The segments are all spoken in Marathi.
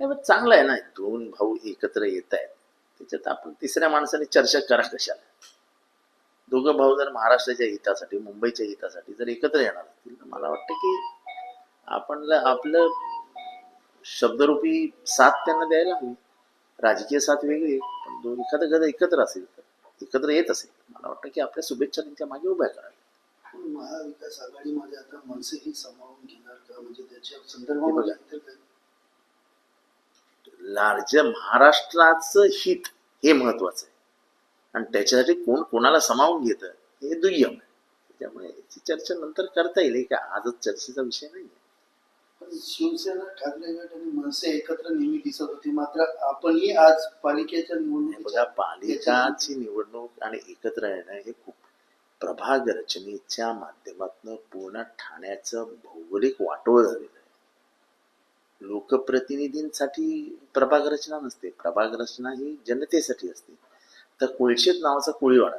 नाही चांगलं आहे ना दोन भाऊ एकत्र येत आहेत. त्याच्यात आपण तिसऱ्या माणसाने चर्चा करा कशाला? दोघं भाऊ जर महाराष्ट्राच्या हितासाठी मुंबईच्या हितासाठी जर एकत्र येणार असतील तर मला वाटतं की आपण आपलं शब्दरूपी साथ त्यांना द्यायला हवी. राजकीय साथ वेगळी पण दोन एखादं गद एकत्र असेल तर एकत्र येत असेल मला वाटतं की आपल्या शुभेच्छा त्यांच्या मागे उभ्या कराव्या. महाविकास आघाडीमध्ये आता मनसेही सामावून घेणार का? म्हणजे त्याच्या संदर्भामध्ये लार्ज महाराष्ट्राचं हित हे महत्वाचं आहे. आणि त्याच्यासाठी कोण कोणाला सामावून घेतं हे दुय्यम आहे. त्यामुळे याची चर्चा नंतर करता येईल. हे काय आजच चर्चेचा विषय नाही पण शिवसेना ठाकरे गट आणि मनसे एकत्र नेहमी दिसत होती. मात्र आपणही आज पालिकेच्या निवडणुकीच्या बघा पालिकाची निवडणूक आणि एकत्र येणं हे खूप प्रभाग रचनेच्या माध्यमातून पूर्ण ठाण्याचं भौगोलिक वाटोळ झालेलं लोकप्रतिनिधींसाठी प्रभाग रचना नसते. प्रभाग रचना ही जनतेसाठी असते. तर कुळशेत नावाचा कोळीवाडा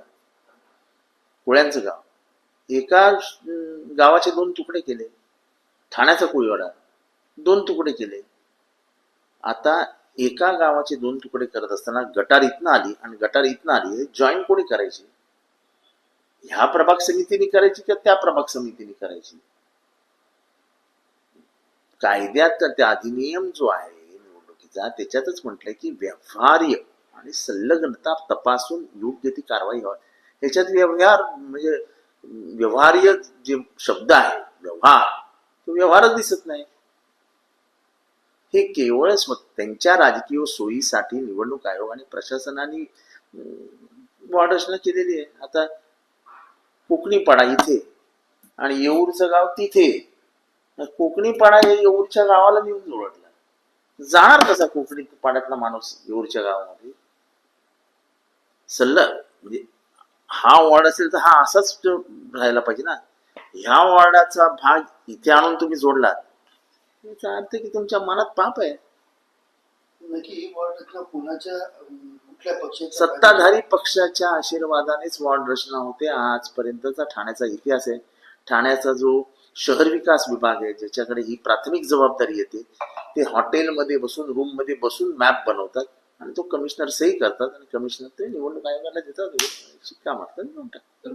कोळ्यांचं गाव. एका गावाचे दोन तुकडे केले. ठाण्याचा कोळीवाडा दोन तुकडे केले. आता एका गावाचे दोन तुकडे करत असताना गटार इथनं आली आणि गटार इथनं आली जॉईन कोणी करायची? ह्या प्रभाग समितीने करायची किंवा त्या प्रभाग समितीने करायची? कायद्यात त्या अधिनियम जो आहे निवडणुकीचा त्याच्यातच म्हटलंय की व्यवहार्य आणि संलग्नता तपासून योग्य ती कारवाई व्हावी. ह्याच्यात व्यवहार म्हणजे व्यवहार्य जे शब्द आहे व्यवहार तो व्यवहारच दिसत नाही. हे केवळ त्यांच्या राजकीय सोयीसाठी निवडणूक आयोग आणि प्रशासनाने वाढ रचना केलेली आहे. आता कोकणी पडा इथे आणि येऊरचं गाव तिथे कोकणी पाडा हे येऊरच्या गावाला नेऊन जोडला जाणार कसा कोकणी पाड्यातला माणूस येऊरच्या गावामध्ये? सल्ला म्हणजे हा वॉर्ड असेल तर हा असाच राहायला पाहिजे ना. ह्या वॉर्डाचा भाग इथे आणून तुम्ही जोडलात याचा अर्थ की तुमच्या मनात पाप आहे? नक्की ही कोणाच्या कुठल्या सत्ताधारी पक्षाच्या आशीर्वादानेच वॉर्ड रचना होते. आजपर्यंतचा ठाण्याचा इतिहास आहे. ठाण्याचा जो शहर विकास विभाग आहे ज्याच्याकडे ही प्राथमिक जबाबदारी येते ते हॉटेलमध्ये बसून रूममध्ये बसून मॅप बनवतात आणि तो कमिशनर सही करतात आणि कमिशनर ते निवडणूक आयोगाला देतात शिक्का मारतात देऊन टाकतात.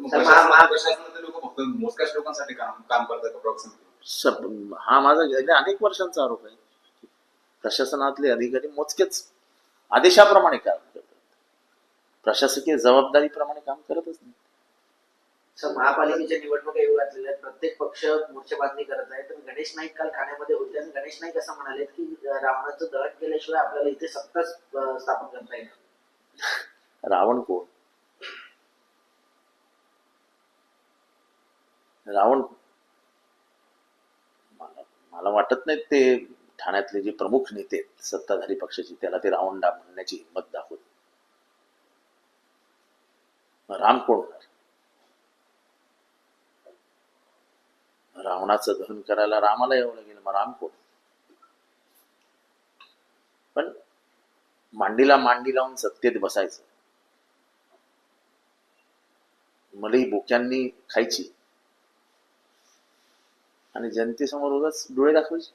हा माझा गेल्या अनेक वर्षांचा आरोप आहे प्रशासनातले अधिकारी मोजकेच आदेशाप्रमाणे काम करतात प्रशासकीय जबाबदारीप्रमाणे काम करतच नाही सर महापालिकेच्या निवडणुका येऊ घातलेल्या आहेत. प्रत्येक पक्ष मोर्चेबांधणी करत आहे. तर गणेश नाईक काल ठाण्यामध्ये होते आणि गणेश नाईक असं म्हणाले की रावणाचं दहन केल्याशिवाय आपल्याला इथे सत्ताच स्थापन करता येईल रावण कोण? रावण मला वाटत नाही ते ठाण्यातले जे प्रमुख नेते सत्ताधारी पक्षाचे त्याला ते रावण म्हणण्याची हिंमत दाखवत राम कोण होणार? रावणाचं दहन करायला रामाला यावं लागेल मग राम कोण? पण मांडीला मांडी लावून सत्तेत बसायचं. मलई बोक्यांनी खायची. आणि जनतेसमोर उगाच डोळे दाखवायचे.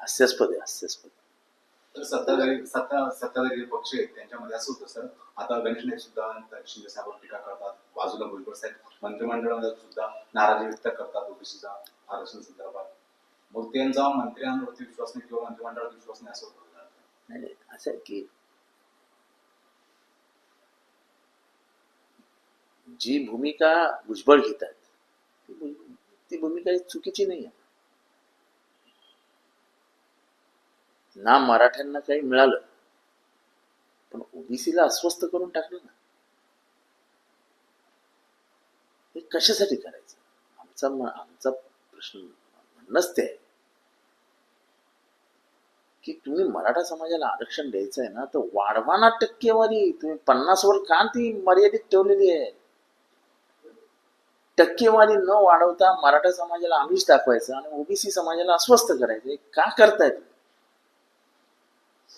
हास्यास्पद आहे हास्यास्पद. तर सत्ताधारी सत्ता सत्ताधारी पक्ष आहेत त्यांच्यामध्ये असं होतं सर. आता गणेश नाईक सुद्धा शिंदे साहेबांवर टीका करतात. बाजूला भुजबळ साहेब मंत्रिमंडळामध्ये सुद्धा नाराजी व्यक्त करतात ओबीसीचा आरक्षण संदर्भात. मग त्यांचा मंत्र्यांवरती विश्वास नाही किंवा मंत्रिमंडळावर विश्वास नाही असं होतं. नाही नाही, असं आहे की जी भूमिका भुजबळ घेतात ती भूमिका चुकीची नाही आहे. ना मराठ्यांना काही मिळालं पण ओबीसीला अस्वस्थ करून टाकलं ना. हे कशासाठी करायचं? आमचा आमचा प्रश्न म्हणणंच ते आहे की तुम्ही मराठा समाजाला आरक्षण द्यायचं आहे ना तर वाढवा ना टक्केवारी. तुम्ही पन्नास वर का ती मर्यादित ठेवलेली आहे. टक्केवारी न वाढवता मराठा समाजाला आमिष दाखवायचं आणि ओबीसी समाजाला अस्वस्थ करायचं का करताय तुम्ही?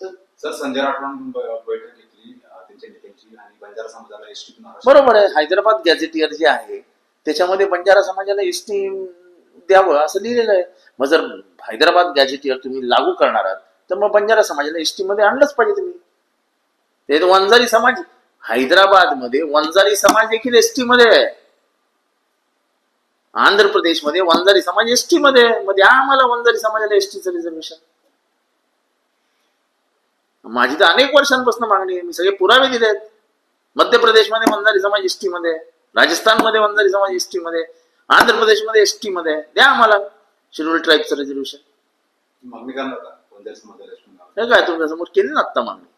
सर संजय राठोड बैठक घेतली त्यांच्या नेत्यांची आणि बंजारा समाजाला एसटी बरोबर आहे. हैदराबाद गॅझेटियर जे आहे त्याच्यामध्ये बंजारा समाजाला एसटी द्यावं असं लिहिलेलं आहे. मग जर हैदराबाद गॅजेटियर तुम्ही लागू करणार आहात तर मग बंजारा समाजाला एसटी मध्ये आणलंच पाहिजे तुम्ही. ते वंजारी समाज हैदराबादमध्ये वंजारी समाज देखील एसटी मध्ये आहे. आंध्र प्रदेशमध्ये वंजारी समाज एसटी मध्ये मध्ये आम्हाला वंजारी समाजाला एसटीचं रिझर्वेशन माझी तर अनेक वर्षांपासून मागणी आहे मी सगळे पुरावे दिले आहेत मध्य प्रदेशमध्ये वंजारी समाज एसटी मध्ये आहे. राजस्थानमध्ये वंजारी समाज एसटी मध्ये आहे. आंध्र प्रदेशमध्ये एसटी मध्ये आहे. द्या आम्हाला शेड्यूल ट्राईबचं रिझर्वेशन मागणी करणार हे काय तुमच्यासमोर केली ना आत्ता मागणी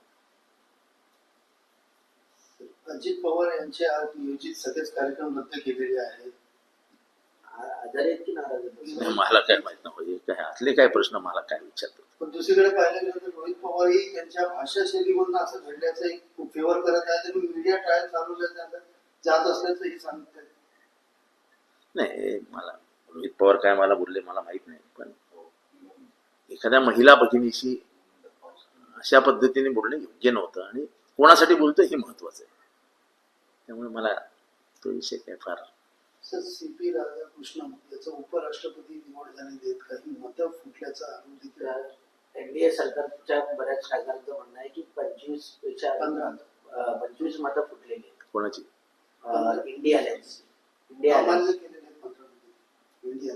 अजित पवार यांचे आज नियोजित सगळेच कार्यक्रम रद्द केलेले आहेत आ- आजारी आहेत की नाराज आहेत नाही, मला काय माहीत नाही काय आतले काय प्रश्न मला काय विचारतात? पण दुसरीकडे पाहिलं गेलं तर रोहित पवारही त्यांच्या भाषा शैलीमधून असं घडल्याचं एक फेवर करत आहे त्यांनी मीडिया ट्रायल चालवल्या जात- असल्याचंही सांगतात. नाही मला रोहित पवार काय मला बोलले मला माहीत नाही पण एखाद्या महिला भगिनीशी अशा पद्धतीने बोलणं योग्य नव्हतं आणि कोणासाठी बोलतोय हे महत्वाचं आहे. त्यामुळे मला तो विषय काय फार सी पी राधाकृष्णन याचं उपराष्ट्रपती निवड झाली देत काही मतं फुटल्याचा आरोप देखील एनडीए सरकारच्या बऱ्याच खासदारांचं म्हणणं आहे की पंचवीसपेक्षा पंधरा. पंचवीस मतं फुटलेली आहेत. कोणाची? India alliance. India alliance. India.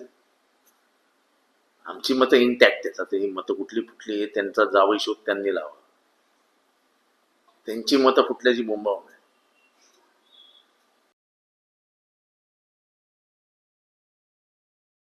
आमची मतं इंटॅक्ट आहेत. आता ही मतं कुठली फुटली त्यांचा जावई शोध त्यांनी लावा. त्यांची मतं फुटल्याची बोंबावून